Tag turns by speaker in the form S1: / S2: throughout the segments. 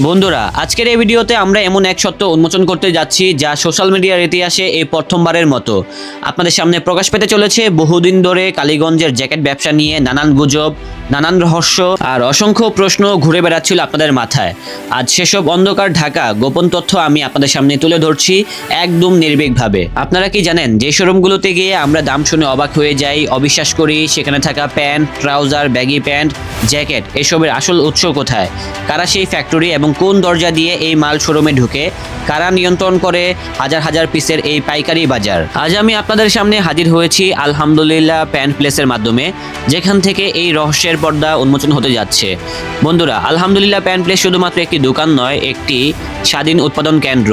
S1: বন্ধুরা, আজকের এই ভিডিওতে আমরা এমন এক সত্য উন্মোচন করতে যাচ্ছি যা সোশ্যাল মিডিয়ার ইতিহাসে এই প্রথমবারের মতো। আপনাদের সামনে প্রকাশ পেতে চলেছে বহুদিন ধরে কালীগঞ্জের জ্যাকেট ব্যবসা নিয়ে নানান গুজব, নানান রহস্য আর অসংখ্য প্রশ্ন ঘুরে বেড়াচ্ছিল আপনাদের মাথায়। আজ সেসব অন্ধকার ঢাকা, গোপন তথ্য আমি আপনাদের সামনে তুলে ধরছি একদম নির্ভীকভাবে। আপনারা কি জানেন, যে শোরুমগুলোতে গিয়ে আমরা দাম শুনে অবাক হয়ে যাই, অবিশ্বাস করি সেখানে থাকা pant, trouser, baggy pant, jacket, এসবের আসল উৎস কোথায়? কারা সেই ফ্যাক্টরি এবং কোন দরজা দিয়ে এই মাল শোরুমে ঢুকে, কারা নিয়ন্ত্রণ করে, হাজার হাজার পিসের এই পাইকারি বাজার। আজ আমি আপনাদের সামনে হাজির হয়েছি আলহামদুলিল্লাহ প্যান্ট প্লেসের মাধ্যমে, যেখান থেকে এই রহস্যের পর্দা উন্মোচন হতে যাচ্ছে। বন্ধুরা, আলহামদুলিল্লাহ প্যান্ট প্লেস শুধুমাত্র একটি দোকান নয়, একটি স্বাধীন উৎপাদন কেন্দ্র,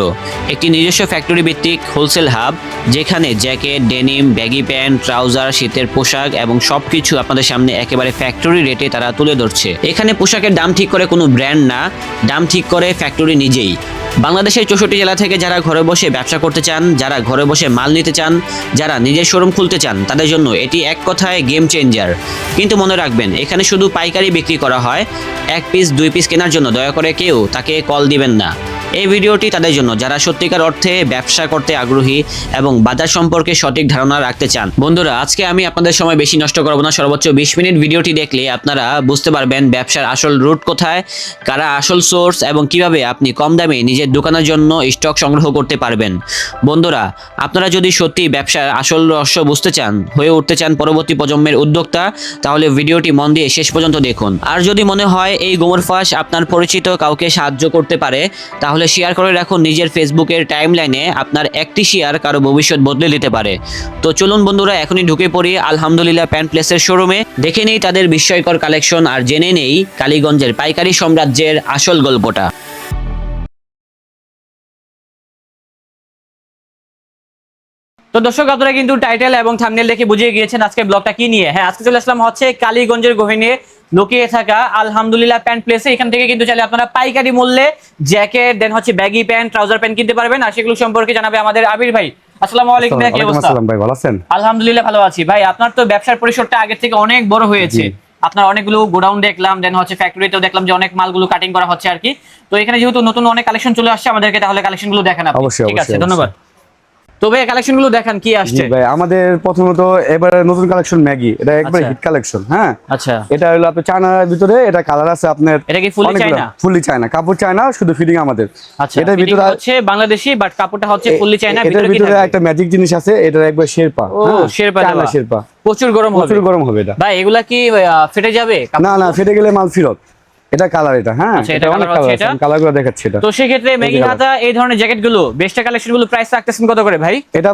S1: একটি নিজস্ব ফ্যাক্টরি ভিত্তিক হোলসেল হাব যেখানে jacket denim baggy pant trouser শীতের পোশাক এবং সব কিছু আপনাদের সামনে একেবারে ফ্যাক্টরি রেটে তারা তুলে ধরছে। এখানে পোশাকের দাম ঠিক করে কোনো ব্র্যান্ড না, দাম ঠিক করে ফ্যাক্টরি নিজেই। বাংলাদেশের চৌষট্টি জেলা থেকে যারা ঘরে বসে ব্যবসা করতে চান, যারা ঘরে বসে মাল নিতে চান, যারা নিজের শোরুম খুলতে চান, তাদের জন্য এটি এক কথায় গেম চেঞ্জার কিন্তু মনে রাখবেন, এখানে শুধু পাইকারি বিক্রি করা হয়, এক পিস দুই পিস কেনার জন্য। দয়া করে কেউ তাকে কল দিবেন না। এই ভিডিওটি তাদের জন্য, যারা সত্যিকার অর্থে ব্যবসা করতে আগ্রহী এবং বাজার সম্পর্কে সঠিক ধারণা রাখতে চান। বন্ধুরা, আজকে আমি আপনাদের সময় বেশি নষ্ট করব না। সর্বোচ্চ বিশ মিনিট ভিডিওটি দেখলে আপনারা বুঝতে পারবেন ব্যবসার আসল রুট কোথায়, কারা আসল সোর্স এবং কীভাবে আপনি কম দামে নিজের দোকানের জন্য স্টক সংগ্রহ করতে পারবেন। বন্ধুরা, আপনারা যদি সত্যি ব্যবসার আসল রহস্য বুঝতে চান, হয়ে উঠতে চান পরবর্তী প্রজন্মের উদ্যোক্তা, তাহলে ভিডিওটি মন দিয়ে শেষ পর্যন্ত দেখুন। আর যদি মনে হয় এই গোমর ফাঁস আপনার পরিচিত কাউকে সাহায্য করতে পারে, তাহলে শেয়ার করে রাখুন নিজের ফেসবুকের টাইম লাইনে আপনার একটি শেয়ার কারও ভবিষ্যৎ বদলে দিতে পারে। তো চলুন বন্ধুরা, এখনই ঢুকে পড়ি আলহামদুলিল্লাহ প্যান্ট প্লেসের শোরুমে দেখে নেই তাদের বিস্ময়কর কালেকশন আর জেনে নেই কালীগঞ্জের পাইকারি সাম্রাজ্যের আসল গল্পটা। তো দর্শক, আপনারা কিন্তু টাইটেল এবং থামনেল দেখে বুঝিয়ে গিয়েছেন আজকে ব্লগটা কি নিয়ে। হ্যাঁ আজকে চলে আসলাম হচ্ছে কালীগঞ্জের গহিনে। লুকিয়ে থাকা আলহামদুলিল্লাহ প্যান্ট প্লেসে। এখান থেকে কিন্তু চাইলে আপনারা পাইকারি মূল্যে জ্যাকেট দেন হচ্ছে ব্যাগি প্যান্ট ট্রাউজার প্যান্ট কিনতে পারবেন। আর সেগুলো সম্পর্কে জানাবে আমাদের আবির ভাই। আসসালামু আলাইকুম ভাই কি অবস্থা?
S2: ভাই ভালো আছেন?
S1: আলহামদুলিল্লাহ ভালো আছি। ভাই আপনার তো ব্যবসার পরিসরটা আগের থেকে অনেক বড় হয়েছে। আপনার অনেকগুলো গোডাউন দেখলাম দেন হচ্ছে ফ্যাক্টরিতেও দেখলাম যে অনেক মালগুলো কাটিং করা হচ্ছে আর কি। তো এখানে যেহেতু নতুন অনেক কালেকশন চলে আসছে আমাদেরকে তাহলে কালেকশনগুলো দেখান আপনি। ঠিক আছে ধন্যবাদ। তো ভাই কালেকশনগুলো দেখান কি আসছে?
S2: ভাই আমাদের প্রথমত এবারে নতুন কালেকশন ম্যাগি এটা একবার। হিট কালেকশন হ্যাঁ?
S1: আচ্ছা।
S2: এটা হলো আপনার চায়নার ভিতরে এটা কালার আছে আপনার
S1: এটা কি fully চায়না?
S2: ফুলি চায়না কাপড় চায়না শুধু ফিটিং আমাদের।
S1: আচ্ছা
S2: এটার ভিতরে
S1: হচ্ছে বাংলাদেশি বাট কাপড়টা হচ্ছে ফুললি চায়না ভিতরে
S2: ভিতরে একটা ম্যাজিক জিনিস আছে এটা একবার শেরপা
S1: ও
S2: হ্যাঁ,
S1: শেরপা
S2: চায়না শেরপা।
S1: প্রচুর গরম হবে।
S2: প্রচুর গরম হবে এটা।
S1: ভাই এগুলা কি ফেটে যাবে
S2: না না ফেটে গেলে মাল ফিরত। এটা কালার এটা হ্যাঁ
S1: আচ্ছা, এটা
S2: এটা অনেক কালার আছে
S1: এটা?
S2: কালার দেখাচ্ছি এটা।
S1: তো ম্যাগি
S2: colour।
S1: হাতা এই ধরনের জ্যাকেটগুলো বেস্টের কালেকশনগুলো প্রাইস রাখতেছেন কত করে ভাই?
S2: এটা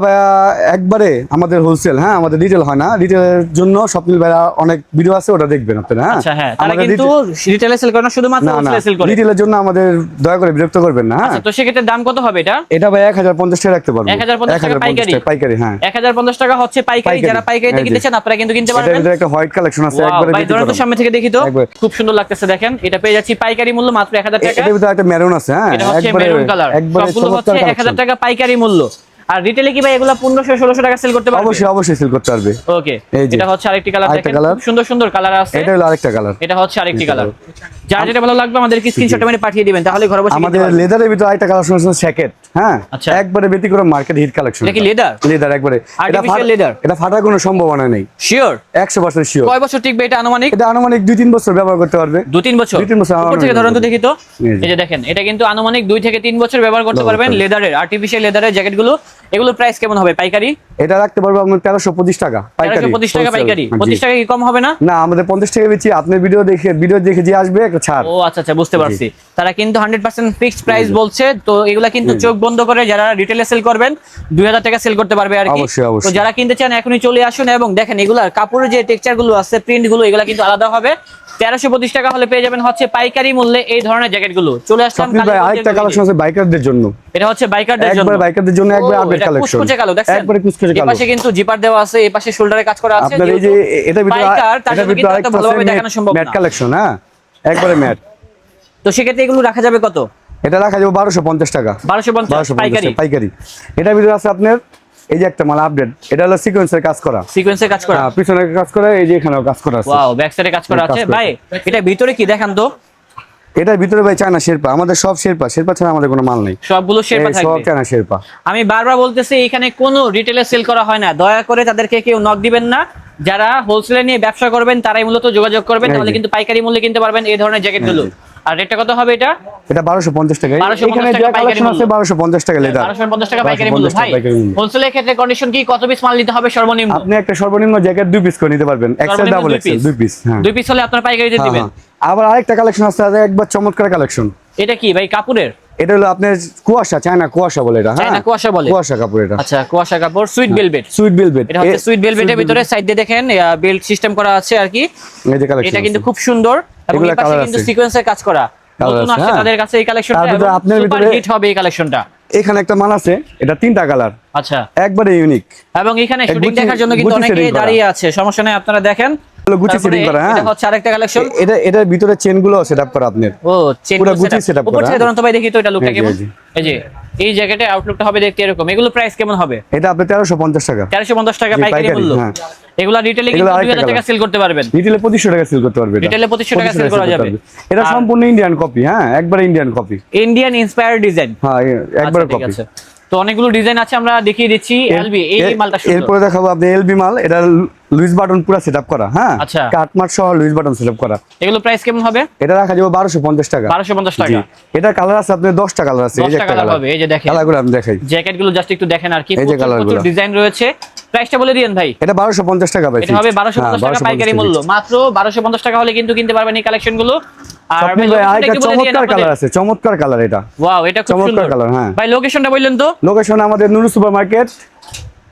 S2: একবারে আমাদের হোলসেল হ্যাঁ আমাদের রিটেল হয় না। রিটেলের জন্য স্বপ্নিল ভাইয়া অনেক ভিডিও আছে ওটা দেখবেন আপনারা হ্যাঁ।
S1: আচ্ছা হ্যাঁ তারা কিন্তু রিটেলে সেল করে না শুধুমাত্র
S2: না
S1: সেল করে।
S2: রিটেলের জন্য আমাদের দয়া করে বিরক্ত করবেন না হ্যাঁ।
S1: আচ্ছা, তো সেক্ষেত্রে দাম কত হবে এটা?
S2: এটা ভাই এক হাজার পঞ্চাশ টাকা রাখতে পারব।
S1: 1050 টাকা পাইকারি?
S2: পাইকারি হ্যাঁ।
S1: এক হাজার পঞ্চাশ টাকা হচ্ছে পাইকারি। যারা পাইকারিতে কিনতে চান আপনারা কিন্তু কিনতে পারবেন।
S2: ভিতরে একটা হোয়াইট কালেকশন আছে একবারে
S1: ভাই। ধরেন তো সামনে থেকে দেখি তো খুব সুন্দর লাগতেছে দেখেন। এটা পেয়ে যাচ্ছি পাইকারি মূল্য মাত্র এক হাজার টাকা।
S2: এটা ভিতরে একটা মেরুন আছে হ্যাঁ?
S1: এটা হচ্ছে মেরুন কালার
S2: একবারে
S1: সবগুলো হচ্ছে
S2: চমৎকার
S1: এক হাজার
S2: collection।
S1: টাকা পাইকারি মূল্য। আর রিটেলে কি ভাই এগুলো পনেরোশো ষোলোশো টাকা সেল করতে পারবে?
S2: অবশ্যই অবশ্যই সেল করতে পারবে।
S1: ওকে। এটা হচ্ছে আরেকটি কালার দেখেন। খুব সুন্দর সুন্দর কালার আছে।
S2: এটা হলো আরেকটা কালার
S1: এটা হচ্ছে আরেকটি কালার যা যেটা ভালো লাগবে আমাদেরকে স্ক্রিনশট মানে পাঠিয়ে দিবেন তাহলে ঘরে বসে
S2: আমাদের লেদারের ভিতরে আরেকটা কালার আছে জ্যাকেট হ্যাঁ
S1: আচ্ছা।
S2: একবারে ব্যতিক্রম মার্কেট হিট কালেকশন
S1: এটা কি leather?
S2: লেদার একবারে। ফাটা-
S1: leather?
S2: এটা ফাটার কোনো সম্ভাবনা নেই।
S1: শিওর
S2: একশো পার্সেন্ট শিওর
S1: কয় বছর টিকবে এটা আনুমানিক?
S2: এটা আনুমানিক দুই তিন বছর ব্যবহার করতে পারবে।
S1: দু তিন বছর?
S2: দুই তিন বছর
S1: উপর থেকে ধরুন তো দেখি তো।
S2: এই যে।
S1: দেখেন এটা কিন্তু আনুমানিক দুই থেকে তিন বছর ব্যবহার করতে পারবেন লেদারের আর্টিফিশিয়াল লেদারের জ্যাকেটগুলো এগুলো প্রাইস কেমন হবে? পাইকারি?
S2: এটা রাখতে পারব তেরোশো পঁচিশ টাকা পাইকারি।
S1: তেরোশো পঁচিশ টাকা পাইকারি।
S2: জি।
S1: পঁচিশ টাকা কি কম হবে না?
S2: না আমাদের পঞ্চাশ টাকা বেশি আপনার ভিডিও দেখে ভিডিও দেখে যে আসবে একটা ছাড়।
S1: ও আচ্ছা আচ্ছা বুঝতে পারছি। তারা কিন্তু হান্ড্রেড পার্সেন্ট ফিক্সড প্রাইস বলছে তো এগুলা কিন্তু চোখ বন্ধ করে যারা রিটেলে সেল করবেন দুই হাজার টাকা সেল করতে পারবে আর কি। তো যারা কিনতে চান এখনই চলে আসুন এবং দেখেন এগুলার কাপড়ের যে টেক্সচারগুলো আছে প্রিন্টগুলো এগুলা কিন্তু আলাদা হবে। তেরোশো পঁচিশ টাকা হলে পেয়ে যাবেন হচ্ছে পাইকারি মূল্যে এই ধরনের জ্যাকেটগুলো। চলে আসলাম
S2: স্বপ্নিল ভাই
S1: কালীগঞ্জের
S2: আরেকটা কালেকশন আছে বাইকারদের জন্য।
S1: এটা হচ্ছে বাইকারদের জন্য।
S2: বাইকারদের জন্য একবার আপডেট কালেকশন
S1: কুচকুচে কালো দেখছেন?
S2: একবারে কুচকুচে
S1: এই পাশে কিন্তু জিপার দেওয়া আছে এই পাশে শোল্ডারে কাজ করা আছে
S2: আপনার এই যে
S1: যেহেতু
S2: ভিতরে
S1: biker, তার
S2: এটার
S1: জন্য
S2: ভিতরে আরেকটা
S1: ভালোভাবে দেখানো সম্ভব
S2: ম্যাট কালেকশন হ্যাঁ? একবারে ম্যাট
S1: তো সেক্ষেত্রে এগুলো রাখা যাবে কত?
S2: এটা রাখা যাবে বারোশো পঞ্চাশ টাকা।
S1: বারোশো পঞ্চাশ পাইকারি?
S2: এটার ভিতরে আছে আপনার এই যে একটা মাল আপডেট এটা হলো সিকোয়েন্সের কাজ করা।
S1: সিকোয়েন্সে কাজ করা?
S2: হ্যাঁ, পিছনে কাজ করা এই যে এখানেও কাজ করা আছে।
S1: ওয়াও ব্যাক সাইডে কাজ করা আছে? ভাই এটা ভিতরে কি দেখান তো?
S2: এটার ভিতরে ভাই চায়না শেরপা আমাদের সব শেরপা শেরপা ছাড়া আমাদের কোনো মাল নেই।
S3: সবগুলো শেরপা
S2: এই সব চায়না শেরপা।
S3: আমি বারবার বলতেছি এখানে কোনো রিটেলে সেল করা হয় না। দয়া করে তাদেরকে কেউ নক দিবেন না। যারা হোলসেলে নিয়ে ব্যবসা করবেন তারাই মূলত যোগাযোগ করবেন তাহলে কিন্তু পাইকারি মূল্যে কিনতে পারবেন এই ধরনের জ্যাকেটগুলো আর রেটটা কত হবে এটা?
S2: এটা বারোশো পঞ্চাশ টাকা।
S3: 1250
S2: এখানে যা কালেকশন আছে
S3: মূল্য।
S2: বারোশো পঞ্চাশ টাকা লেদার
S3: বারোশো পঞ্চাশ টাকা পাইকারি মূল্য। ভাই হোলসেলের ক্ষেত্রে কন্ডিশন কি? কত পিস মাল নিতে হবে সর্বনিম্ন?
S2: আপনি একটা সর্বনিম্ন জ্যাকেট দুই পিস করে নিতে পারবেন। এক্সেল ডাবল
S3: দুই
S2: এক্সেল দুই পিস হ্যাঁ।
S3: দুই পিস হলে আপনার পাইকারি
S2: হ্যাঁ,
S3: দিবেন।
S2: হ্যাঁ। আবার আরেকটা কালেকশন আছে আছে একবার চমৎকার কালেকশন
S3: এটা কি ভাই কাপুরের
S2: এটা হলো আপনার কুয়াশা চায়না কুয়াশা বলে এটা হ্যাঁ।
S3: চায়না কুয়াশা বলে?
S2: কুয়াশা কাপড় এটা।
S3: আচ্ছা কুয়াশা কাপড় সুইট বেলভেট
S2: সুইট বেলভেট
S3: এটা হচ্ছে সুইট বেলভেটের ভিতরে সাইড দিয়ে দেখেন বেল্ট সিস্টেম করা আছে আর কি।
S2: এই যে কালেকশন
S3: এটা কিন্তু খুব সুন্দর। এবং
S2: এগুলা
S3: এই পাশে কিন্তু সিকোয়েন্সের কাজ করা। নতুন আসছে
S2: হ্যাঁ।
S3: তাদের কাছে এই কালেকশনটা
S2: আপনার
S3: সুপার
S2: ভিতরে-
S3: হিট হবে এই কালেকশনটা
S2: এখানে একটা মাল আছে এটা তিনটা কালার
S3: আচ্ছা।
S2: একবারে ইউনিক
S3: এবং এখানে শুটিং দেখার জন্য কিন্তু
S2: গুচি
S3: অনেকে
S2: setting করা।
S3: দাঁড়িয়ে আছে সমস্যা নেই আপনারা দেখেন।
S2: হলো গুচি
S3: তারপরে
S2: করা, হ্যাঁ।
S3: এটা হচ্ছে আরেকটা কালেকশন
S2: এটা এটার ভিতরে চেনগুলো সেটআপ করা আপনার।
S3: ও চেন
S2: পুরো গুচি setup করা,
S3: থেকে ধরুন তো ভাই দেখি তো এটা লুকটা
S2: এই যে,
S3: কেমন।
S2: এই যে।
S3: এই যে আউটলুকটা হবে দেখতে এরকম। এগুলো প্রাইস কেমন হবে?
S2: এটা আপনার তেরোশো পঞ্চাশ টাকা।
S3: তেরোশো পঞ্চাশ টাকা পাইকারি মূল্য। এগুলা রিটেলে কিন্তু দুই
S2: আরেকটা
S3: হাজার টাকা সেল করতে পারবেন।
S2: রিটেলে পঁচিশশো টাকা সেল করতে পারবে এটা।
S3: 2500 টাকা
S2: 2500
S3: sell করা যাবে।
S2: এটা সম্পূর্ণ ইন্ডিয়ান কপি হ্যাঁ একবার Indian copy
S3: Indian inspire design
S2: হ্যাঁ একবার
S3: আচ্ছা,
S2: কপি
S3: তো অনেকগুলো ডিজাইন আছে আমরা দেখিয়ে দিচ্ছি। এলবি এই মালটা সুন্দর।
S2: এরপরে দেখাবো আপনি এলবি মাল। এটা লুইস বাটন পুরো সেটআপ করা হ্যাঁ?
S3: আচ্ছা।
S2: কাটমাট সহ লুইস বাটন সেটআপ করা।
S3: এগুলো প্রাইস কেমন হবে?
S2: এটা রাখা যাবে বারোশো পঞ্চাশ টাকা।
S3: বারোশো পঞ্চাশ
S2: জি।
S3: টাকা
S2: এটা কালার আছে আপনার দশটা কালার আছে এই যে একটা
S3: কালার হবে এই যে দেখেন।
S2: কালারগুলো আমি দেখাই।
S3: জ্যাকেটগুলো জাস্ট একটু দেখেন আর কি। প্রচুর। ডিজাইন রয়েছে। প্রাইসটা বলে দিয়েন ভাই।
S2: এটা বারোশো পঞ্চাশ টাকা ভাই
S3: এটা হবে
S2: fixed।
S3: বারোশো
S2: হ্যাঁ,
S3: পঞ্চাশ টাকা পাইকারি মূল্য। মাত্র বারোশো পঞ্চাশ টাকা হলে কিন্তু কিনতে পারবেন এই কালেকশনগুলো আর
S2: চমৎকার কালার আছে চমৎকার কালার এটা।
S3: ওয়াও এটা খুব সুন্দর।
S2: কালার হ্যাঁ।
S3: ভাই লোকেশনটা বললেন তো?
S2: লোকেশন আমাদের নুরু সুপারমার্কেট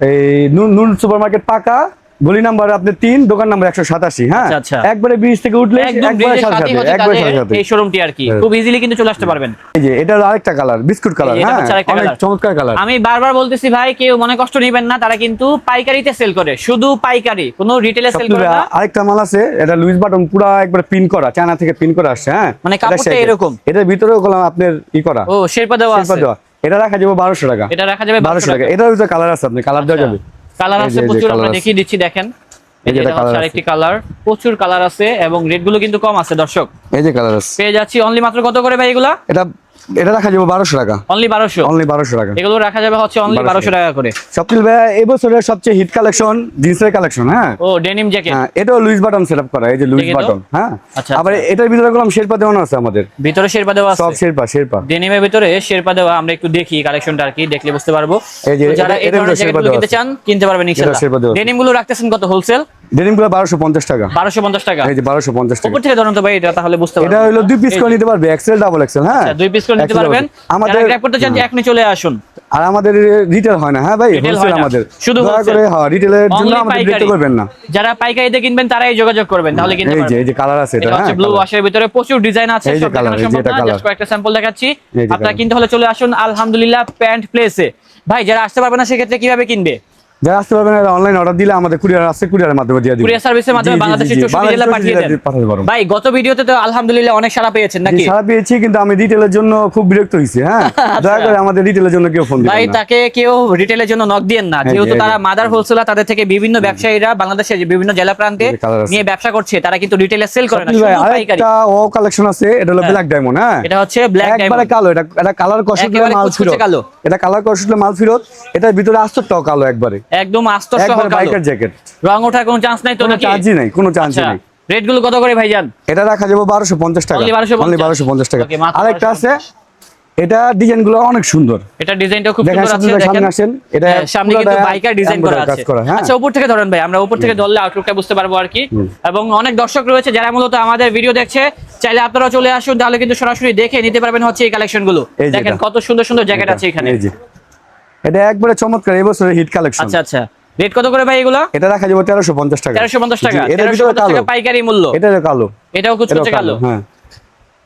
S2: এই নুরু সুপারমার্কেট সুপার মার্কেট পাকা। গলি নাম্বার আপনার তিন দোকান নাম্বার একশো সাতাশি হ্যাঁ?
S3: আচ্ছা, আচ্ছা।
S2: একবারে ব্রিজ থেকে উঠলে একবারে সাথে
S3: সাথেই
S2: সাথে
S3: হচ্ছে
S2: একবারে সাথে সাথে
S3: এই শোরুমটি আর কি।
S2: হ্যাঁ।
S3: খুব ইজিলি কিন্তু চলে আসতে পারবেন।
S2: এই যে এটা আরেকটা কালার বিস্কুট কালার হ্যাঁ? অনেক চমৎকার কালার
S3: আমি বারবার বলতেছি ভাই কেউ মনে কষ্ট নেবেন না তারা কিন্তু পাইকারিতে সেল করে শুধু পাইকারি কোনো রিটেলে সেল করে না।
S2: আরেকটা মাল আছে এটা লুইস বাটন পুরো একবার পিন করা চায়না থেকে পিন করা আসছে হ্যাঁ?
S3: মানে কাপড়টা এরকম?
S2: এটার ভিতরেও আপনার ই করা।
S3: ও শেরপা দেওয়া আছে।
S2: এটা রাখা যাবে বারোশো টাকা।
S3: এটা রাখা যাবে
S2: বারোশো টাকা। এটার ভিতরে কালার আছে আপনি কালার দেওয়া যাবে।
S3: কালার আছে প্রচুর আমরা দেখিয়ে দিচ্ছি দেখেন। আরেকটি কালার প্রচুর কালার আছে এবং রেটগুলো কিন্তু কম আছে দর্শক।
S2: এই যে কালার আছে।
S3: পেয়ে যাচ্ছি অনলি মাত্র কত করে ভাই এগুলা?
S2: এটা এটা রাখা যাবে বারোশো টাকা।
S3: অনলি বারোশো?
S2: অনলি বারোশো টাকা।
S3: এগুলো রাখা যাবে হচ্ছে অনলি
S2: 1200
S3: বারোশো টাকা করে।
S2: সপ্তিল ভাইয়া এবছরের সবচেয়ে হিট কালেকশন জিন্সের কালেকশন হ্যাঁ?
S3: ও ডেনিম জ্যাকেট
S2: হ্যাঁ এটাও লুইস বাটন সেটআপ করা এই যে লুইস বাটন হ্যাঁ?
S3: আচ্ছা,
S2: আবার
S3: আচ্ছা।
S2: এটার ভিতরে গেলাম শেরপা দেওয়ানো আছে আমাদের।
S3: ভিতরে শেরপা দেওয়া
S2: সব
S3: আছে।
S2: শেরপা শেরপা।
S3: ডেনিমের ভিতরে শেরপা দেওয়া আমরা একটু দেখি কালেকশনটা আর কি দেখলে বুঝতে পারব।
S2: এই যে
S3: যারা এই ধরনের জ্যাকেটগুলো কিনতে চান কিনতে পারবেন ইনশাআল্লাহ। ডেনিমগুলো রাখতেছেন কত হোলসেল
S2: ডেনিমগুলো বারোশো পঞ্চাশ টাকা।
S3: বারোশো পঞ্চাশ টাকা।
S2: এই যে বারোশো পঞ্চাশ টাকা।
S3: উপর থেকে ধরুন তো ভাই এটা তাহলে বুঝতে
S2: এটা হলো দুই পিস করে নিতে পারবে এক্সেল ডাবল এক্সেল হ্যাঁ?
S3: আচ্ছা, দুই পিস নিতে পারবেন।
S2: আমাদের
S3: গ্র্যাব করতে চান এখনি চলে আসুন।
S2: আর আমাদের রিটেল হয় না হ্যাঁ ভাই? হোলসেল আমাদের।
S3: শুধু
S2: করে হ্যাঁ রিটেলের জন্য আমাদের। করবেন না।
S3: যারা পাইকারিতে কিনবেন তারাই যোগাযোগ করবেন তাহলে কিনতে
S2: এই যে এই যে কালার আছে এটা হ্যাঁ
S3: ব্লু ওয়াশের ভিতরে প্রচুর ডিজাইন আছে সব দেখানো সম্ভব না। জাস্ট কয়েকটা স্যাম্পল দেখাচ্ছি। আপনারা কিনতে হলে চলে আসুন আলহামদুলিল্লাহ প্যান্ট প্লেসে ভাই যারা আসতে পারবে না সেক্ষেত্রে কীভাবে কিনবে?
S2: যারা আসতে পারবেন অনলাইন অর্ডার দিলে আমাদের কুরিয়ার আছে কুরিয়ারের মাধ্যমে দিয়ে দিই
S3: কুরিয়ার সার্ভিসের মাধ্যমে বাংলাদেশের চৌষট্টি জেলা পাঠিয়ে দেন। ভাই গত ভিডিওতে তো আলহামদুলিল্লাহ অনেক সারা পেয়েছেন নাকি?
S2: সারা পেয়েছি কিন্তু আমি রিটেলের জন্য খুব বিরক্ত হয়েছি হ্যাঁ? দয়া করে আমাদের রিটেলের জন্য কেউ ফোন
S3: আচ্ছা। ভাই তাকে কেউ রিটেলের জন্য নক দিয়েন না। যেহেতু তারা মাদার হোলসেলার তাদের থেকে বিভিন্ন ব্যবসায়ীরা বাংলাদেশের যে বিভিন্ন জেলা প্রান্তে। নিয়ে ব্যবসা করছে তারা কিন্তু রিটেলে সেল করে না শুধু পাইকারি
S2: আরেকটা ও কালেকশন আছে এটা হলো ব্ল্যাক ডায়মন্ড হ্যাঁ?
S3: এটা হচ্ছে ব্ল্যাক
S2: একবারে কালো এটা এটা কালার কষলে মাল ফিরত। এটা কালার কষলে মাল ফিরত। এটার ভিতরে আস্তরটাও কালো একবারে।
S3: একদম আস্তর সহ
S2: বাইকের জ্যাকেট
S3: রং ওঠার কোনো চান্স নাই তো নাকি?
S2: চার্জই নাই কোনো চার্জই
S3: আচ্ছা
S2: নাই।
S3: রেটগুলো কত করে ভাইজান?
S2: এটা রাখা যাবে বারোশো পঞ্চাশ টাকা।
S3: Only 1250
S2: অনলি বারোশো পঞ্চাশ টাকা।
S3: Okay, মাত্র
S2: আরেকটা আছে এটা ডিজাইনগুলো অনেক সুন্দর।
S3: এটা ডিজাইনটা খুব সুন্দর আছে দেখেন
S2: সামনে আসেন। এটা
S3: হ্যাঁ, সামনে কিন্তু বাইকার ডিজাইন করা আছে।
S2: হ্যাঁ।
S3: আচ্ছা উপর থেকে ধরেন ভাই আমরা উপর থেকে ধরলে আউটলুকটা বুঝতে পারব আর কি। এবং অনেক দর্শক রয়েছে যারা মূলত আমাদের ভিডিও দেখছে চাইলে আপনারা চলে আসুন তাহলে কিন্তু সরাসরি দেখে নিতে পারবেন হচ্ছে এই
S2: কালেকশনগুলো।
S3: দেখেন কত সুন্দর সুন্দর জ্যাকেট আছে এখানে।
S2: এই যে। এটা একবারে চমৎকার এই বছরের হিট কালেকশন
S3: আচ্ছা আচ্ছা। রেট কত করে ভাই এগুলো?
S2: এটা রাখা যাবে তেরোশো পঞ্চাশ টাকা।
S3: তেরোশো পঞ্চাশ টাকা।
S2: জি, এটার
S3: তেরোশো
S2: ভিতরে কালো।
S3: পাইকারি মূল্য।
S2: এটা কালো।
S3: এটাও কুচকুচে কালো?
S2: হ্যাঁ।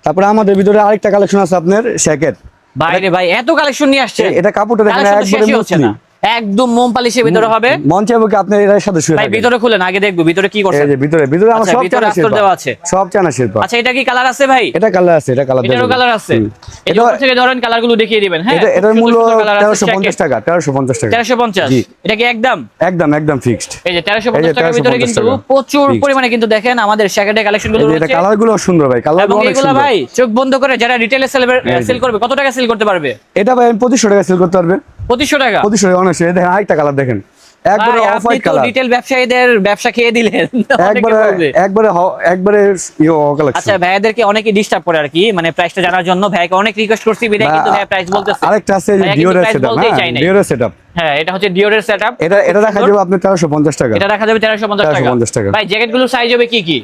S2: তারপরে আমাদের ভিতরে আরেকটা কালেকশন আছে আপনার শ্যাকেট
S3: বাইরে ভাই এত কালেকশন নিয়ে আসছে
S2: এটা কাপড়টা দেখেন একবারে
S3: না। একদম মোম পালিশের ভিতরে হবে।
S2: মন চাইব কি আপনি এর সাথে শুয়ে
S3: ভাই ভিতরে খুলেন আগে দেখব ভিতরে কি করছে
S2: এই যে ভিতরে ভিতরে আমার
S3: আচ্ছা,
S2: সব
S3: ভিতরে আস্তর
S2: শিল্প।
S3: দেওয়া আছে।
S2: সব চানা শিল্প।
S3: আচ্ছা এটা কি কালার আছে ভাই?
S2: এটা কালার আছে এটা কালার
S3: এটারও কালার আছে।
S2: এটা
S3: থেকে ধরেন কালারগুলো দেখিয়ে দিবেন হ্যাঁ?
S2: এটা এটার মূল্য
S3: সুন্দর সুন্দর colour আছে,
S2: তেরোশো পঞ্চাশ টাকা তেরোশো পঞ্চাশ টাকা।
S3: তেরোশো পঞ্চাশ?
S2: জি।
S3: এটা কি একদম?
S2: একদম একদম ফিক্সড
S3: এই যে তেরোশো
S2: এই
S3: পঞ্চাশ
S2: যে
S3: টাকার ভিতরে কিন্তু প্রচুর। পরিমাণে কিন্তু দেখেন আমাদের স্যাকেটের কালেকশনগুলো
S2: এটা
S3: রয়েছে।
S2: কালারগুলো সুন্দর ভাই কালার
S3: এবং
S2: অনেক সুন্দর।
S3: ভাই চোখ বন্ধ করে যারা রিটেলে সেল সেল করবে কত টাকা সেল করতে পারবে?
S2: এটা ভাই আমি পঁচিশশো টাকা সেল করতে পারবে।
S3: পঁচিশশো টাকা।
S2: পঁচিশশো টাকা অনেক দেখেন আরেকটা কালার দেখেন। একবারে
S3: ভাই,
S2: অফ
S3: আপনি
S2: হোয়াইট কালার
S3: রিটেল ব্যবসায়ীদের ব্যবসা খেয়ে দিলেন।
S2: একবারে একবারে একবারে ইয়ে কালেকশন
S3: আচ্ছা ভাইয়াদেরকে অনেকে ডিস্টার্ব করে আর কি মানে প্রাইসটা জানার জন্য। ভাইকে অনেক রিকোয়েস্ট করছি বিদায় কিন্তু ভাইয়া প্রাইস বলতেছে।
S2: আরেকটা আছে ডিওরের সেটআপ হ্যাঁ ডিওরের সেটআপ
S3: হ্যাঁ এটা হচ্ছে ডিওরের সেটআপ
S2: এটা এটা দেখা যাবে আপনি তেরোশো পঞ্চাশ টাকা।
S3: এটা রাখা যাবে তেরোশো পঞ্চাশ টাকা।
S2: 1350 টাকা।
S3: ভাই জ্যাকেটগুলো সাইজ হবে কি কি?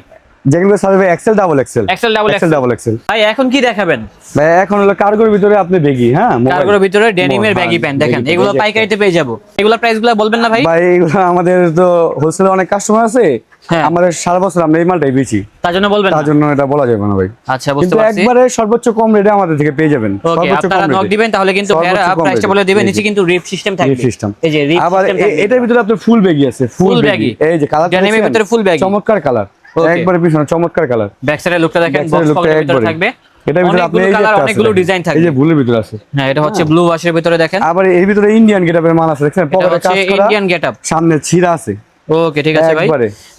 S2: যেগুলো survey XL double XL
S3: XL double
S2: XL double XL
S3: ভাই এখন কি দেখাবেন?
S2: ভাই এখন হলো কার্গোর ভিতরে আপনি বেগি হ্যাঁ।
S3: কার্গোর ভিতরে ডেনিমের ব্যাগি প্যান্ট দেখেন এগুলো পাইকারিতে পেয়ে যাব। এগুলো প্রাইসগুলো বলবেন না ভাই?
S2: ভাই এগুলো আমাদের তো হোলসেলে অনেক কাস্টমার আছে।
S3: হ্যাঁ।
S2: আমাদের সারা বছর আমরা এই মালটাই বেচি।
S3: তার জন্য বলবেন
S2: তার জন্য এটা বলা যাবে না ভাই।
S3: আচ্ছা বুঝতে পারছি।
S2: একবারে সর্বোচ্চ কম রেটে আমাদের থেকে পেয়ে যাবেন। সর্বোচ্চ কম
S3: নক
S2: রেটে
S3: দিবেন তাহলে কিন্তু
S2: সর্বোচ্চ
S3: প্রাইসটা বলে দিবেন নিচে কিন্তু রিপ সিস্টেম থাকবে।
S2: সিস্টেম
S3: এই যে রিপ
S2: আবার
S3: সিস্টেম
S2: এ- এটার ভিতরে আপনার ফুল ব্যাগি আছে ফুল ব্যাগি এই যে কালার
S3: Denim ভিতরে full baggy।
S2: চমৎকার কালার. একবারে পিছনে চমৎকার কালার
S3: ব্যাক সাইডের লুকটা দেখেন বক্স ভিতরে থাকবে।
S2: এটার ভিতরে আপনি এই
S3: কালার অনেকগুলো
S2: দেখেন।
S3: ডিজাইন
S2: এই যে ব্লুর ভিতরে আছে।
S3: হ্যাঁ এটা হচ্ছে ব্লু ওয়াশের ভিতরে দেখেন।
S2: আবার এর ভিতরে ইন্ডিয়ান গেটআপের মাল আছে দেখছেন?
S3: এটা
S2: পকেটে কাজ করা
S3: ইন্ডিয়ান গেটআপ
S2: সামনে ছিঁড়া আছে।
S3: ওকে ঠিক আছে ভাই।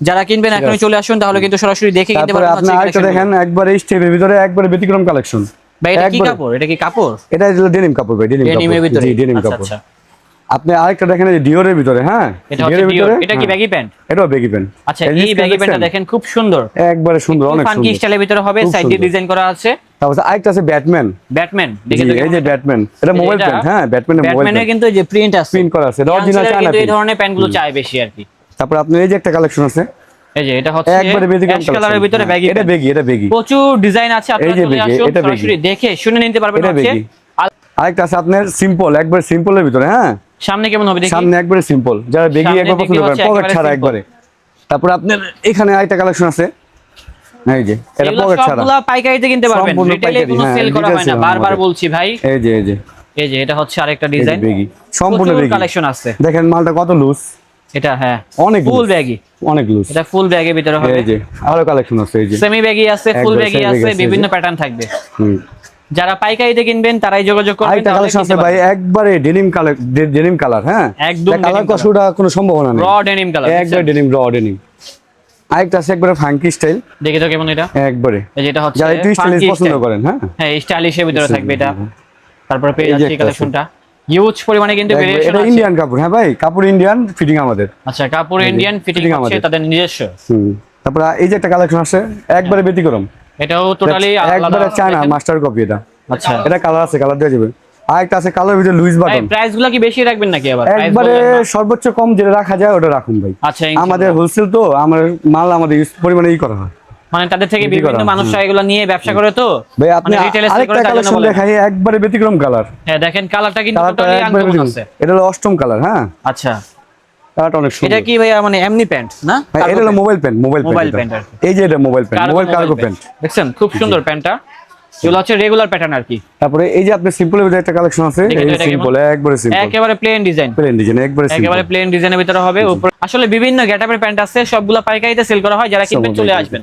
S3: যারা কিনবেন এখনই চলে আসুন তাহলে কিন্তু সরাসরি দেখে কিনতে পারবেন
S2: আপনি আরেকটা দেখেন। একবারে স্টেপের ভিতরে একবারে ব্যতিক্রম কালেকশন
S3: ভাই এটা কি কাপড়? এটা কি কাপড়?
S2: এটা ডেনিম কাপড় ভাই ডেনিম
S3: ডেনিমের ভিতরে।
S2: ডেনিম
S3: আচ্ছা,
S2: কাপড়।
S3: আচ্ছা।
S2: আপনি আরেকটা দেখেন এই ডিওরের ভিতরে হ্যাঁ?
S3: এটা হচ্ছে ডিওর এটা কি। ব্যাগি প্যান্ট
S2: এটাও বেগি প্যান্ট
S3: আচ্ছা এই ব্যাগি প্যান্টটা দেখেন খুব সুন্দর।
S2: একবারে সুন্দর অনেক
S3: ফাঙ্কি
S2: সুন্দর।
S3: স্টাইলের ভিতরে হবে সাইড দিয়ে ডিজাইন করা আছে।
S2: তারপর আরেকটা আছে ব্যাটম্যান
S3: ব্যাটম্যান
S2: এই যে ব্যাটম্যান এটা মোবাইল প্যান্ট হ্যাঁ ব্যাটম্যানের মোবাইল
S3: ব্যাটম্যানের কিন্তু যে প্রিন্ট আছে।
S2: প্রিন্ট করা আছে অরিজিনাল চায়না
S3: কিন্তু এই ধরনের প্যান্টগুলো চায় বেশি আর কি।
S2: তারপর আপনার এই যে একটা কালেকশন আছে।
S3: এই যে এটা হচ্ছে
S2: একবারে
S3: অ্যাশ কালারের ভিতরে ব্যাগি
S2: এটা বেগি এটা বেগি
S3: প্রচুর ডিজাইন আছে আপনারা চলে আসুন সরাসরি দেখে শুনে নিতে পারবেন
S2: এটা
S3: হচ্ছে।
S2: আরেকটা আছে আপনার সিম্পল একবার সিম্পলের ভিতরে হ্যাঁ?
S3: সামনে কেমন হবে দেখি?
S2: সামনে একবারে সিম্পল যারা বেগি একবার পছন্দ করেন পকেট ছাড়া। একবারে। তারপর আপনার এখানে আরেকটা কালেকশন আছে। এই যে এটা পকেট ছাড়া।
S3: সবগুলা পাইকারিতে কিনতে পারবেন।
S2: পাইকারি,
S3: কোনো
S2: হ্যাঁ,
S3: সেল করা হয় না। বারবার বলছি ভাই।
S2: এই যে এই যে।
S3: এই যে এটা হচ্ছে আরেকটা ডিজাইন
S2: বেগি। সম্পূর্ণ বেগি।
S3: কালেকশন আছে।
S2: দেখেন মালটা কত লুজ
S3: এটা হ্যাঁ
S2: অনেক
S3: ফুল ব্যাগি
S2: অনেক লুজ
S3: এটা ফুল ব্যাগের ভিতরে হবে।
S2: এই যে আরও কালেকশন আছে এই যে।
S3: সেমি ব্যাগি আছে ফুল ব্যাগি আছে। বিভিন্ন প্যাটার্ন থাকবে।
S2: হুম।
S3: যারা পাইকারিতে কিনবেন তারাই যোগাযোগ করবেন
S2: আরেকটা কালেকশন আছে ভাই একবারে ডেনিম কালার ডেনিম কালার হ্যাঁ?
S3: একদম
S2: কালার কষ্টটা কোনো সম্ভাবনা নেই।
S3: র ডেনিম কালার
S2: একবার ডেনিম র ডেনিম আরেকটা আছে একবারে ফাঙ্কি স্টাইল
S3: দেখি তো কেমন এটা?
S2: একবারে।
S3: এই যেটা হচ্ছে
S2: যারা একটু স্টাইলিশ পছন্দ করেন হ্যাঁ?
S3: হ্যাঁ স্টাইলিশের ভিতরে থাকবে এটা। তারপরে পেয়ে যাচ্ছে কালেকশনটা হিউজ পরিমাণে কিন্তু ভেরিয়েশন
S2: এটা
S3: আছে।
S2: ইন্ডিয়ান কাপড় হ্যাঁ ভাই? কাপড় ইন্ডিয়ান ফিটিং আমাদের।
S3: আচ্ছা কাপড় ইন্ডিয়ান ফিটিং আছে। তাদের নিজস্ব।
S2: হুম। তারপর এই যে একটা কালেকশন আছে একবারে ব্যতিক্রম।
S3: এটাও টোটালি
S2: একবারে চায়না মাস্টার কপি এটা।
S3: আচ্ছা।
S2: এটা কালার আছে কালার দেওয়া যাবে। আরেকটা আছে কালার ভিতরে লুইস বাটন
S3: প্রাইসগুলো কি বেশি রাখবেন নাকি আবার?
S2: একবারে সর্বোচ্চ কম যেটা রাখা যায় ওটা রাখুন ভাই।
S3: আচ্ছা
S2: আমাদের হোলসেল তো আমার মাল আমাদের use পরিমাণে ই করা হয়।
S3: মানে তাদের থেকে বিভিন্ন
S2: করা,
S3: মানুষরা এগুলো নিয়ে ব্যবসা করে তো?
S2: ভাই আপনি
S3: মানে
S2: আরেকটা কালেকশন দেখাই একবারে ব্যতিক্রম কালার
S3: হ্যাঁ দেখেন কালারটা কিন্তু টোটালি আনকমন আছে।
S2: এটা হলো অষ্টম কালার হ্যাঁ।
S3: আচ্ছা।
S2: কালারটা অনেক
S3: এটা কি ভাইয়া মানে এমনি প্যান্ট না?
S2: ভাই, এটা হলো মোবাইল প্যান্ট মোবাইল প্যান্ট। এই যে এটা mobile pant mobile cargo pant.
S3: দেখছেন? খুব সুন্দর প্যান্টটা। এগুলো হচ্ছে রেগুলার প্যাটার্ন আর কি।
S2: তারপরে এই যে সিম্পলের ভিতরে একটা কালেকশন আছে সিম্পল একবারে সিম্পল
S3: একেবারে প্লেন ডিজাইন
S2: প্লেন ডিজাইন একবারে সিম্পল
S3: একেবারে প্লেন ডিজাইনের ভিতরে হবে। উপর আসলে বিভিন্ন গেটআপের প্যান্ট আছে সবগুলো পাইকারিতে সেল করা হয়। যারা কিনবেন চলে। আসবেন।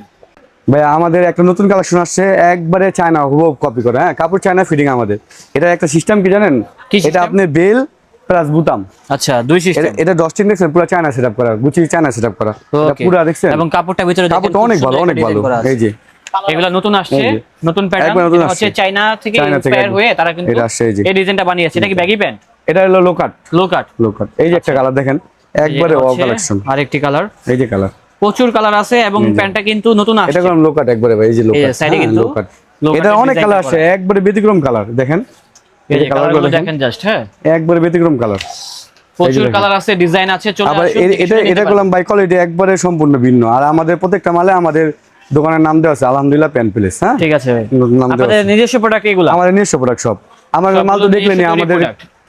S2: ভাই আমাদের একটা নতুন কালেকশন আসছে একবারে চায়না হুবহু কপি করে। হ্যাঁ কাপড় চায়না ফিটিং আমাদের। এটা একটা সিস্টেম কি জানেন?
S3: কি
S2: এটা আপনি বেল প্লাস বুতাম
S3: আচ্ছা দুই সিস্টেম
S2: এটা- এটা ডস্টিং দেখছেন পুরো চায়না সেটআপ করা গুচি চায়না সেটআপ করা। এটা পুরো দেখছেন?
S3: এবং কাপড়টা ভিতরে
S2: কাপড়টা অনেক ভালো অনেক ভালো। এই যে।
S3: এগুলা নতুন আসছে। নতুন প্যাটার্ন এটা হচ্ছে
S2: চায়না থেকে
S3: ইন্সপায়ার হয়ে তারা কিন্তু
S2: এটা এই
S3: ডিজাইনটা বানিয়েছে। এটা কি ব্যাগি প্যান্ট
S2: এটা হলো লোকাট
S3: লো কাট
S2: লোকাট এই যে একটা কালার দেখেন একবারে কালেকশন
S3: আরেকটি কালার
S2: এই যে কালার
S3: প্রচুর কালার আছে এবং প্যান্টটা কিন্তু নতুন
S2: এটা
S3: আসছে।
S2: কোন লোকাট একবারে ভাই এই যে লোকাট
S3: side এ কিন্তু
S2: এটা অনেক কালার আছে একবারে ব্যতিক্রম কালার দেখেন।
S3: এই যে কালারগুলো দেখেন জাস্ট হ্যাঁ?
S2: একবারে ব্যতিক্রম কালার
S3: প্রচুর কালার আছে ডিজাইন আছে চলে
S2: আবার
S3: আসুন
S2: এ-
S3: দেখে
S2: এটা এটা করলাম বাই কোয়ালিটি একবারে সম্পূর্ণ ভিন্ন। আর আমাদের প্রত্যেকটা মালে আমাদের দোকানের নাম দেওয়া আছে আলহামদুলিল্লাহ প্যান প্লেস হ্যাঁ?
S3: ঠিক আছে। নিজস্ব প্রোডাক্ট এগুলো?
S2: আমাদের নিজস্ব প্রোডাক্ট সব।
S3: সবগুলো
S2: মাল তো দেখলেনি আমাদের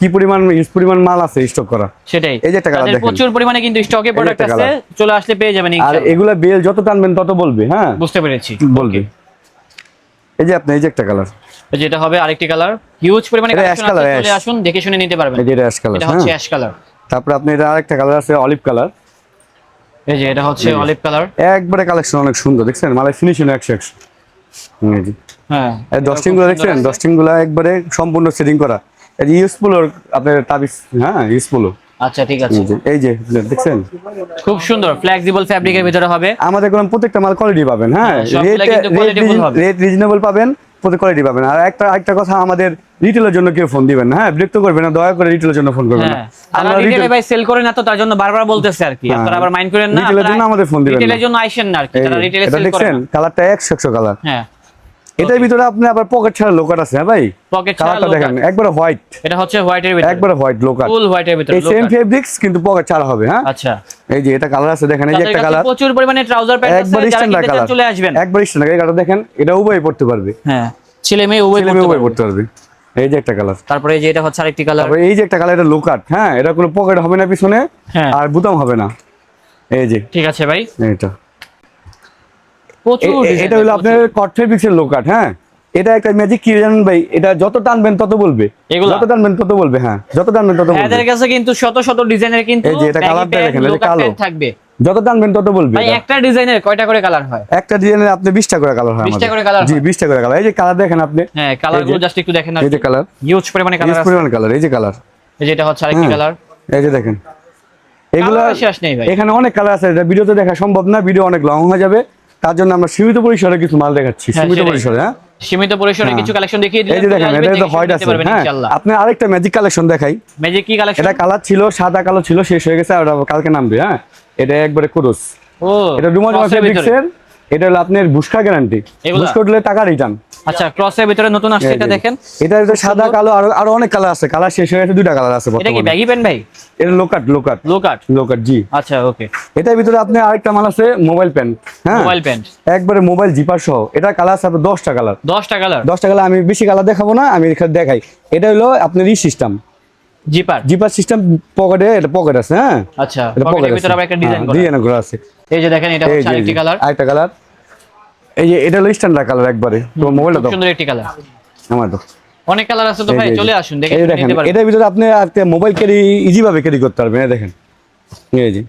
S2: কি পরিমাণ ইউজ পরিমাণ মাল আছে স্টক করা
S3: সেটাই।
S2: এই যে একটা
S3: তাদের
S2: দেখেন।
S3: প্রচুর পরিমাণে কিন্তু স্টকে প্রোডাক্ট আছে চলে আসলে পেয়ে যাবেন
S2: আর এগুলা বেল যত টানবেন তত বলবে হ্যাঁ?
S3: বুঝতে পেরেছি।
S2: বলবে। এই যে আপনি এই যে একটা কালার
S3: যেটা হবে আরেকটি কালার হিউজ পরিমাণে চলে আসুন দেখে শুনে নিতে পারবেন।
S2: এই যে অ্যাশ কালার
S3: এটা
S2: হ্যাঁ।
S3: হচ্ছে অ্যাশ কালার
S2: তারপরে আপনি এটা আরেকটা কালার আছে অলিভ কালার
S3: এই যে এটা হচ্ছে অলিভ কালার
S2: একবারে কালেকশন অনেক সুন্দর দেখছেন? মালের ফিনিশিং একশো একশো। হুম, এই যে।
S3: হ্যাঁ
S2: এই ডস্টিংগুলো দেখছেন? ডস্টিংগুলো একবারে সম্পূর্ণ সেটিং করা। যে ইউজফুল আপনার তাবিজ হ্যাঁ ইউজফুল
S3: আচ্ছা ঠিক আছে।
S2: এই যে দেখছেন?
S3: খুব সুন্দর ফ্লেক্সিবল ফ্যাব্রিকের ভিতরে হবে।
S2: আমাদের কোনো প্রত্যেকটা মাল কোয়ালিটি পাবেন হ্যাঁ।
S3: হ্যাঁ,
S2: রেট রিজনেবল পাবেন। প্রত্যেক কোয়ালিটি পাবেন আর একটা একটা কথা আমাদের রিটেলের জন্য কেউ ফোন দিবেন না হ্যাঁ? বিরক্ত করবেন না দয়া করে রিটেলের জন্য ফোন করবেন না।
S3: হ্যাঁ
S2: আমরা
S3: রিটেলে ভাই সেল করে না তো তার জন্য বারবার বলতেছে আর কি।
S2: হ্যাঁ।
S3: আপনারা আবার মাইন্ড করেন না
S2: রিটেলের জন্য আমাদের ফোন দিবেন না।
S3: রিটেলের জন্য আইসেন না আর কি তারা রিটেলে সেল করে
S2: দেখছেন? কালারটা একশো একশো কালার
S3: হ্যাঁ।
S2: এটার ভিতরে আপনি আবার পকেট ছাড়া লোকাট আছে হ্যাঁ ভাই?
S3: পকেট ছাড়া
S2: দেখেন। একবারে হোয়াইট
S3: এটা হচ্ছে হোয়াইটের ভিতরে।
S2: একবারে হোয়াইট লোকাট
S3: ফুল হোয়াইটের ভিতরে
S2: এই সেম ফেব্রিক্স কিন্তু পকেট ছাড়া হবে হ্যাঁ?
S3: আচ্ছা।
S2: এই যে এটা কালার আছে দেখেন এই যে একটা কালার
S3: প্রচুর পরিমাণে ট্রাউজার প্যান্ট আছে?
S2: একবার স্ট্যান্ডার্ড কালার
S3: চলে আসবেন।
S2: একবার স্ট্যান্ডার্ড এই কালার দেখেন এটা উভয় পড়তে পারবে।
S3: হ্যাঁ ছেলে মেয়ে উভয় পড়তে পারবে।
S2: পড়তে পারবে। এই যে একটা কালার
S3: তারপরে এই যে এটা হচ্ছে আরেকটি কালার
S2: তারপরে এই যে একটা কালার এটা লোকাট হ্যাঁ এটা কোনো পকেট হবে না পিছনে
S3: হ্যাঁ।
S2: আর বুতাম হবে না। এই যে।
S3: ঠিক আছে ভাই।
S2: এটা এটা হলো আপনার কট ফেব্রিক্সের লোকাট হ্যাঁ? এটা একটা ম্যাজিক কি জানেন ভাই এটা যত টানবেন তত বলবে। যত টানবেন তত বলবে হ্যাঁ। যত টানবেন তত। বলবে।
S3: এদের কাছে কিন্তু শত শত ডিজাইনের কিন্তু
S2: এই যে এটা কালারটা দেখেন, কালো।
S3: থাকবে।
S2: যত টানবেন তত বলবে
S3: ভাই একটা ডিজাইনের কয়টা করে কালার হয়?
S2: একটা ডিজাইনের আপনি বিশটা করে কালার হয়
S3: 20 টা করে colour
S2: জি
S3: হয়?
S2: করে কালার এই যে কালার দেখেন আপনি।
S3: হ্যাঁ কালার জাস্ট একটু দেখেন
S2: এই যে কালার
S3: হিউজ পরিমাণে কালার আছে।
S2: পরিমাণ কালার এই যে কালার
S3: এই যে এটা হচ্ছে আরেকটি কালার
S2: এই যে দেখেন। এগুলো
S3: শেষ নেই ভাই।
S2: এখানে অনেক কালার আছে। এটা ভিডিওতে দেখা সম্ভব না ভিডিও অনেক লং হয়ে যাবে। তার জন্য আমরা সীমিত পরিসরে কিছু মাল দেখাচ্ছি
S3: হ্যাঁ,
S2: সীমিত পরিসরে হ্যাঁ?
S3: সীমিত পরিসরে
S2: হ্যাঁ।
S3: কিছু কালেকশন দেখিয়ে দিই
S2: এই যে দেখেন এটা তো হোয়াইট আছে। হ্যাঁ আপনি আরেকটা ম্যাজিক কালেকশন দেখাই।
S3: ম্যাজিক কি কালেকশন
S2: এটা কালার ছিল সাদা কালো ছিল শেষ হয়ে গেছে আর কালকে নামবে হ্যাঁ? এটা একবারে কুরুস
S3: ও
S2: এটা ডুমা ডুমা। ফেব্রিক্সের এটা হলো আপনার গ্যারান্টি উঠলে টাকা রিটার্ন
S3: আচ্ছা ক্রসের ভিতরে নতুন আসছে এটা দেখেন।
S2: সাদা কালো আরও আরও অনেক কালার আছে। কালার শেষ হয়ে গেছে দুইটা কালার আছে
S3: এটা কি ব্যাগি ভাই?
S2: এটা low cut low cut
S3: low cut
S2: low cut জি।
S3: আচ্ছা ওকে
S2: এটার ভিতরে আপনি আরেকটা মাল আছে মোবাইল হ্যাঁ?
S3: মোবাইল
S2: একবারে মোবাইল জিপার সহ। এটা কালার আছে কালার
S3: 10টা কালার
S2: দশটা কালার আমি বেশি কালার দেখাবো না আমি এখানে দেখাই। এটা হলো আপনার ই সিস্টেম
S3: জিপার
S2: জিপার সিস্টেম পকেটে এটা পকেট আছে হ্যাঁ?
S3: আচ্ছা
S2: এটা
S3: পকেটের ভিতরে একটা ডিজাইন
S2: ডিজাইন করা আছে।
S3: এই যে দেখেন এটা হচ্ছে আরেকটি কালার
S2: আরেকটা কালার এই যে এটা হলো স্ট্যান্ডার্ড কালার একবারে। তো মোবাইলটা দাও।
S3: সুন্দর একটি কালার
S2: আমার তো
S3: অনেক কালার আছে তো ভাই। চলে আসুন দেখে
S2: এই দেখেন এটার ভিতরে আপনি একটা মোবাইল ক্যারি ইজি ভাবে ক্যারি করতে পারবেন এই দেখেন। এই যে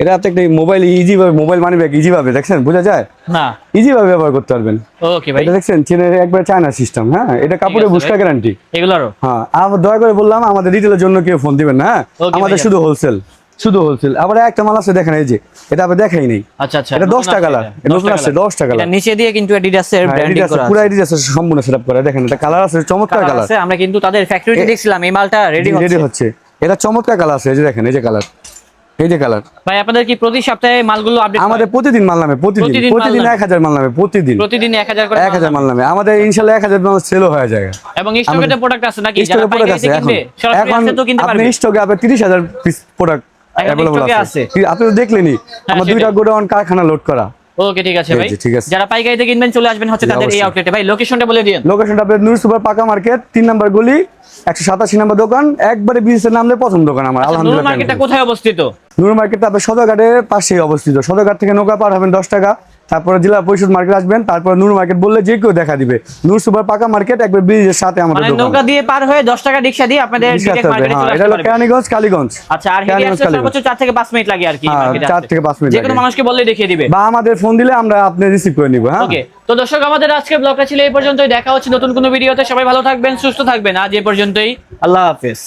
S2: এটা আপনি একটা মোবাইল ইজি ভাবে মোবাইল মানি ব্যাগ ইজি ভাবে দেখছেন? বোঝা যায়?
S3: না।
S2: ইজি ভাবে ব্যবহার করতে পারবেন।
S3: ওকে ভাই।
S2: এটা দেখছেন চীনের একবার চায়না সিস্টেম হ্যাঁ? এটা কাপড়ে বুসকা। গ্যারান্টি
S3: এগুলোরও?
S2: হ্যাঁ আবার দয়া করে বললাম আমাদের রিটেলের জন্য কেউ ফোন দিবেন না হ্যাঁ? আমাদের শুধু হোলসেল শুধু হোলসেল আবার একটা মাল আছে দেখেন এই যে এটা আবার দেখাই নেই।
S3: আচ্ছা আচ্ছা
S2: এটা 10 টাকা কালার নতুন
S3: 10 টাকা
S2: 10 টাকা
S3: এটা নিচে দিয়ে কিন্তু অ্যাডিডাসের ব্র্যান্ডিং করা আছে।
S2: পুরো আইডি আছে সম্পূর্ণ সেটআপ করা। দেখেন এটা কালার আছে চমৎকার
S3: কালার আছে আমরা কিন্তু তাদের ফ্যাক্টরিতে দেখছিলাম এই মালটা রেডি হচ্ছে
S2: রেডি
S3: হচ্ছে।
S2: এটা চমৎকার কালার আছে এই যে দেখেন এই যে কালার এই যে কালার
S3: ভাই আপনাদের কি প্রতি সপ্তাহে মালগুলো আপডেট
S2: আমাদের প্রতিদিন মাল নামে প্রতিদিন।
S3: প্রতিদিন মাল
S2: প্রতিদিন
S3: নামে?
S2: এক হাজার মাল নামে প্রতিদিন।
S3: প্রতিদিন 1000 করে
S2: এক হাজার মাল নামে। আমাদের এক হাজার মাল সেলও হয়ে যায়।
S3: এবং স্টকেতে প্রোডাক্ট আছে নাকি? যারা
S2: স্টকে প্রোডাক্ট আছে এখন।
S3: কিনবে সরাসরি তো কিনতে
S2: আপনি
S3: পারবে।
S2: স্টকে আপনার তিরিশ হাজার পিস প্রোডাক্ট
S3: এখন
S2: অ্যাভেলেবল
S3: স্টকে
S2: আছে।
S3: আছে।
S2: আপনি তো দেখলেনই। আমার দুইটা গোডাউন কারখানা লোড করা।
S3: ওকে ঠিক আছে ভাই।
S2: যে, ঠিক আছে।
S3: যারা পাইকারিতে কিনবেন চলে আসবেন হচ্ছে তাদের এই আউটলেটে ভাই লোকেশনটা বলে দিন
S2: লোকেশনটা আপনার নূর সুপার পাকা মার্কেট তিন নম্বর গলি একশো সাতাশি নম্বর দোকান। একবারে বিজনেসের নামলে প্রথম দোকান আমার
S3: নূর মার্কেটটা কোথায় অবস্থিত?
S2: নূর মার্কেটটা আপনার সদরঘাটের পাশেই অবস্থিত। সদরঘাট থেকে নৌকা পার হবেন দশ টাকা। তারপরে জেলা পরিষদ মার্কেট আসবেন তারপর নূর মার্কেট বললে যে কেউ দেখা দিবে। নূর সুপার পাকা মার্কেট একবার ব্রিজের সাথে আমাদের
S3: মানে
S2: দোকান।
S3: নৌকা দিয়ে পার হয়ে 10 টাকা রিকশা দিয়ে আপনাদের
S2: আসতে হবে,
S3: মার্কেটে
S2: হ্যাঁ,
S3: চলে
S2: এটা হলো কেরানীগঞ্জ কালীগঞ্জ।
S3: আচ্ছা আর হেডে আসলে সর্বোচ্চ 4 থেকে 5 মিনিট লাগে আর কি
S2: হ্যাঁ,
S3: মার্কেটে
S2: চার
S3: আসতে।
S2: থেকে পাঁচ মিনিট
S3: যে কোনো মানুষকে বললে দেখিয়ে দিবে।
S2: বা আমাদের ফোন দিলে আমরা আপনি রিসিভ করে নিব হ্যাঁ।
S3: ওকে তো দর্শক আমাদের আজকের ব্লগটা ছিল এই পর্যন্তই। দেখা হচ্ছে নতুন কোনো ভিডিওতে সবাই ভালো থাকবেন সুস্থ থাকবেন। আজ এই পর্যন্তই। আল্লাহ হাফেজ।